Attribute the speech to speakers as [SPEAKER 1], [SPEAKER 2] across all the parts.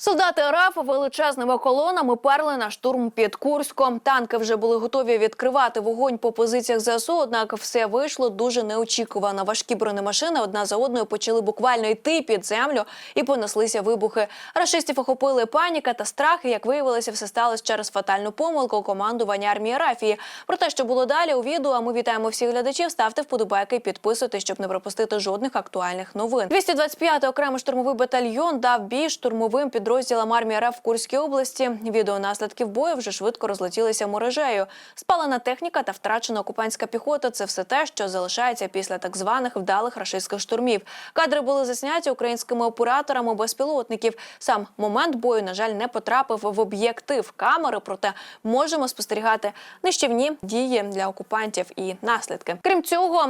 [SPEAKER 1] Солдати РФ величезними колонами перли на штурм під Курськом. Танки вже були готові відкривати вогонь по позиціях ЗСУ, однак все вийшло дуже неочікувано. Важкі бронемашини одна за одною почали буквально йти під землю і понеслися вибухи. Рашистів охопили паніка та страх. І, як виявилося, все сталося через фатальну помилку командування армії Рафії. Про те, що було далі у відео. Ми вітаємо всіх глядачів. Ставте вподобайки, і підписуйтесь, щоб не пропустити жодних актуальних новин. 225-й окремий штурмовий батальйон дав бій штурмовим підрозділам армії РФ в Курській області. Відео наслідків бою вже швидко розлетілися мережею. Спалена техніка та втрачена окупантська піхота це все те, що залишається після так званих вдалих рашистських штурмів. Кадри були засняті українськими операторами безпілотників. Сам момент бою, на жаль, не потрапив в об'єктив камери, проте можемо спостерігати нищівні дії для окупантів і наслідки. Крім цього,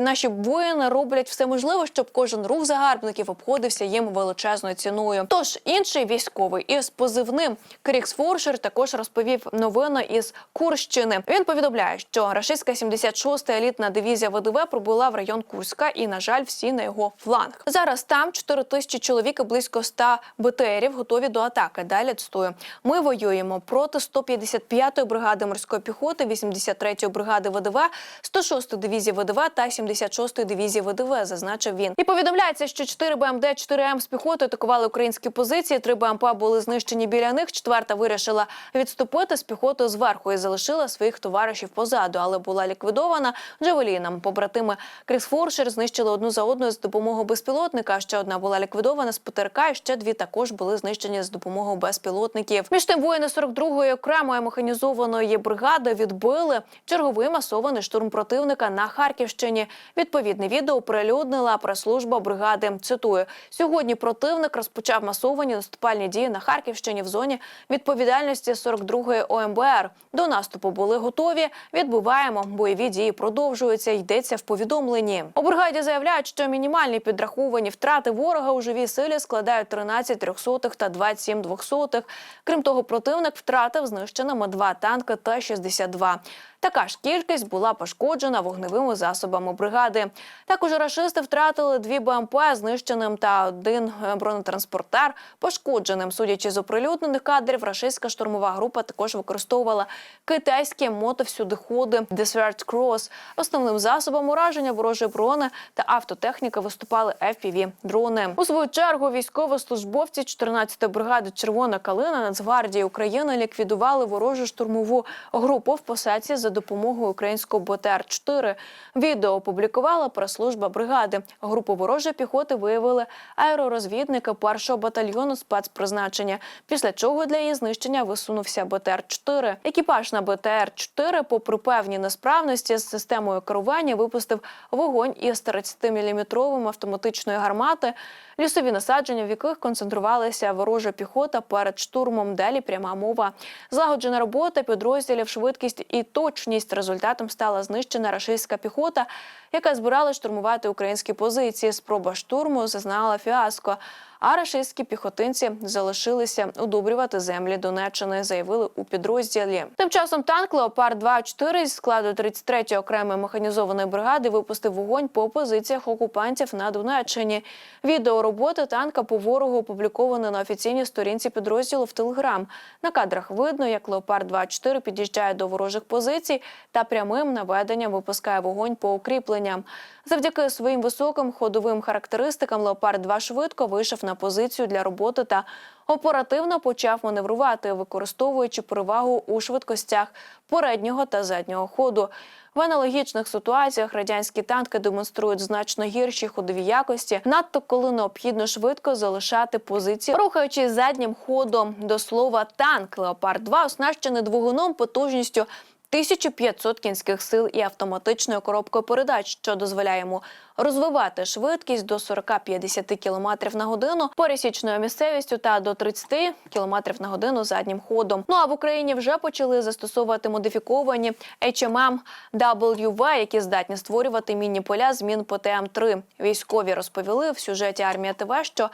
[SPEAKER 1] наші воїни роблять все можливе, щоб кожен рух загарбників обходився їм величезною ціною. Тож інший військовий із позивним Крікс Форшер також розповів новину із Курщини. Він повідомляє, що рашистська 76-та елітна дивізія ВДВ прибула в район Курська, і на жаль, всі на його фланг. Зараз там 4 тисячі чоловік і близько 100 БТРів готові до атаки. Далі цитую. Ми воюємо проти 155-ї бригади морської піхоти, 83-ї бригади ВДВ, 106-ї дивізії ВДВ та 76-ї дивізії ВДВ, зазначив він. І повідомляється, що 4 БМД, 4 М з піхоти атакували українські позиції. Три БМП були знищені біля них. Четверта вирішила відступити з піхотою зверху і залишила своїх товаришів позаду, але була ліквідована джавеліном. Побратими Крісфоршер знищили одну за одною з допомогою безпілотника. Ще одна була ліквідована з ПТРК, і ще дві також були знищені з допомогою безпілотників. Між тим воїни 42-ї окремої механізованої бригади відбили черговий масований штурм противника на Харківщині. Відповідне відео оприлюднила прес-служба бригади. Цитую: сьогодні противник розпочав масовані наступальні дії на Харківщині в зоні відповідальності 42-ї ОМБР. До наступу були готові. Відбуваємо бойові дії. Продовжуються. Йдеться в повідомленні. У бригаді заявляють, що мінімальні підраховані втрати ворога у живій силі складають 13 трьохсотих та 27 двохсотих. Крім того, противник втратив знищеними два танки Т-62. Така ж кількість була пошкоджена вогневими засобами бригади. Також рашисти втратили дві БМП знищеним та один бронетранспортер пошкодженим. Судячи з оприлюднених кадрів, рашистська штурмова група також використовувала китайські мотовсюдиходи Desert Cross. Основним засобом ураження ворожої брони та автотехніки виступали fpv дрони. У свою чергу військовослужбовці 14-ї бригади Червона калина Нацгвардії України ліквідували ворожу штурмову групу в посадці за допомогою українського БТР-4. Відео опублікувала прес-служба бригади. Групу ворожої піхоти виявили аеророзвідники першого батальйону спецпризначення. Після чого для її знищення висунувся БТР-4. Екіпаж на БТР-4, попри певні несправності з системою керування, випустив вогонь із 30-мм автоматичної гармати. Лісові насадження, в яких концентрувалася ворожа піхота перед штурмом. Далі пряма мова. Злагоджена робота підрозділів, швидкість і точність. Результатом стала знищена рашистська піхота, яка збиралась штурмувати українські позиції. Спроба штурму зазнала фіаско. А рашистські піхотинці залишилися удобрювати землі Донеччини, заявили у підрозділі. Тим часом танк Леопард 2-4 зі складу 33-ї окремої механізованої бригади випустив вогонь по позиціях окупантів на Донеччині. Відео роботи танка по ворогу опубліковане на офіційній сторінці підрозділу в Телеграм. На кадрах видно, як Леопард 2-4 під'їжджає до ворожих позицій та прямим наведенням випускає вогонь по укріпленням. Завдяки своїм високим ходовим характеристикам Леопард 2 швидко вийшов на позицію для роботи та оперативно почав маневрувати, використовуючи перевагу у швидкостях переднього та заднього ходу. В аналогічних ситуаціях радянські танки демонструють значно гірші ходові якості, надто коли необхідно швидко залишати позиції, рухаючись заднім ходом. До слова, танк Леопард 2 оснащений двигуном потужністю 1500 кінських сил і автоматичною коробкою передач, що дозволяє йому розвивати швидкість до 40-50 км на годину пересічною місцевістю та до 30 км на годину заднім ходом. Ну а в Україні вже почали застосовувати модифіковані HMM WV, які здатні створювати міні-поля змін по ТМ-3. Військові розповіли в сюжеті армія ТВ, що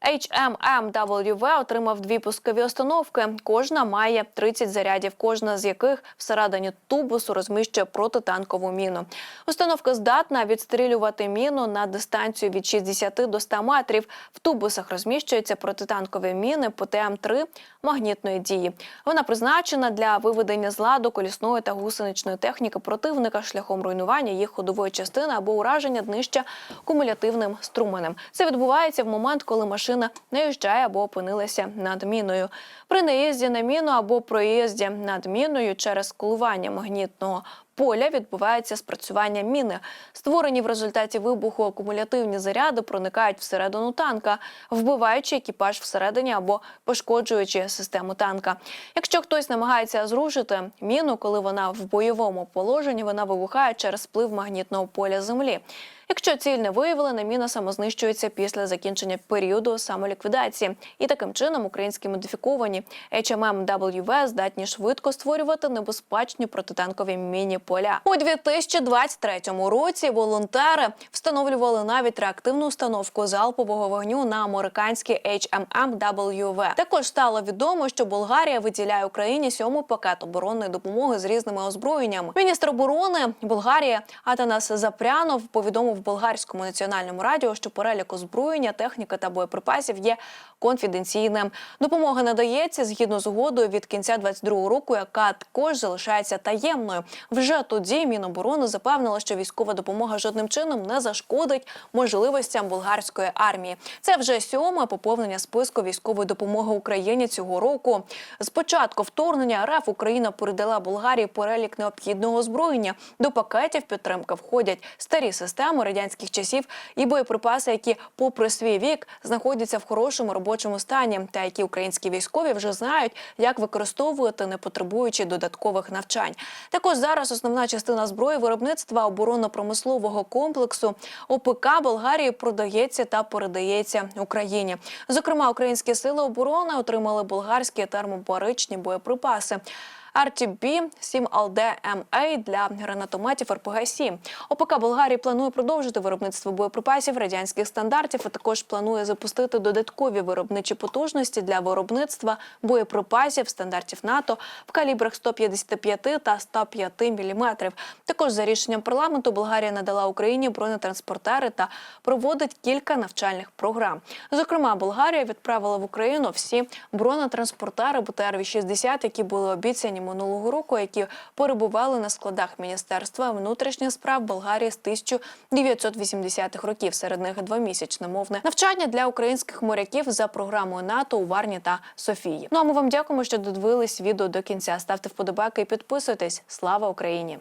[SPEAKER 1] HMMWV отримав дві пускові установки. Кожна має 30 зарядів, кожна з яких всередині тубусу розміщує протитанкову міну. Установка здатна відстрілювати міну на дистанцію від 60 до 100 метрів. В тубусах розміщуються протитанкові міни ПТМ-3 магнітної дії. Вона призначена для виведення з ладу колісної та гусеничної техніки противника шляхом руйнування їх ходової частини або ураження днища кумулятивним струменем. Це відбувається в момент, коли машина наїжджає або опинилася над міною. При наїзді на міну або проїзді над міною через коливання магнітного поля відбувається спрацювання міни. Створені в результаті вибуху акумулятивні заряди проникають всередину танка, вбиваючи екіпаж всередині або пошкоджуючи систему танка. Якщо хтось намагається зрушити міну, коли вона в бойовому положенні, вона вибухає через вплив магнітного поля землі. Якщо ціль не виявлена, міна самознищується після закінчення періоду самоліквідації. І таким чином українські модифіковані HMM-WV здатні швидко створювати небезпечні протитанкові міні-поля. У 2023 році волонтери встановлювали навіть реактивну установку залпового вогню на американський HMM-WV. Також стало відомо, що Болгарія виділяє Україні сьомий пакет оборонної допомоги з різними озброєннями. Міністр оборони Болгарії Атанас Запрянов повідомив болгарському національному радіо, що перелік озброєння, техніки та боєприпасів є конфіденційним. Допомога надається згідно з угодою від кінця 22 року, яка також залишається таємною. Вже тоді Міноборони запевнила, що військова допомога жодним чином не зашкодить можливостям болгарської армії. Це вже сьоме поповнення списку військової допомоги Україні цього року. З початку вторгнення РФ Україна передала Болгарії перелік необхідного озброєння. До пакетів підтримки входять старі системи радянських часів і боєприпаси, які, попри свій вік, знаходяться в хорошому робочому стані, та які українські військові вже знають, як використовувати, не потребуючи додаткових навчань. Також зараз основна частина зброї виробництва оборонно-промислового комплексу ОПК Болгарії продається та передається Україні. Зокрема, українські сили оборони отримали болгарські термобаричні боєприпаси. RTB 7 LD MA для гранатометів РПГ-7. ОПК Болгарії планує продовжити виробництво боєприпасів радянських стандартів, а також планує запустити додаткові виробничі потужності для виробництва боєприпасів стандартів НАТО в калібрах 155 та 105 мм. Також за рішенням парламенту Болгарія надала Україні бронетранспортери та проводить кілька навчальних програм. Зокрема, Болгарія відправила в Україну всі бронетранспортери БТР-60, які були обіцяні минулого року, які перебували на складах Міністерства внутрішніх справ Болгарії з 1980-х років. Серед них двомісячне мовне навчання для українських моряків за програмою НАТО у Варні та Софії. Ну а ми вам дякуємо, що додивились відео до кінця. Ставте вподобайки і підписуйтесь. Слава Україні!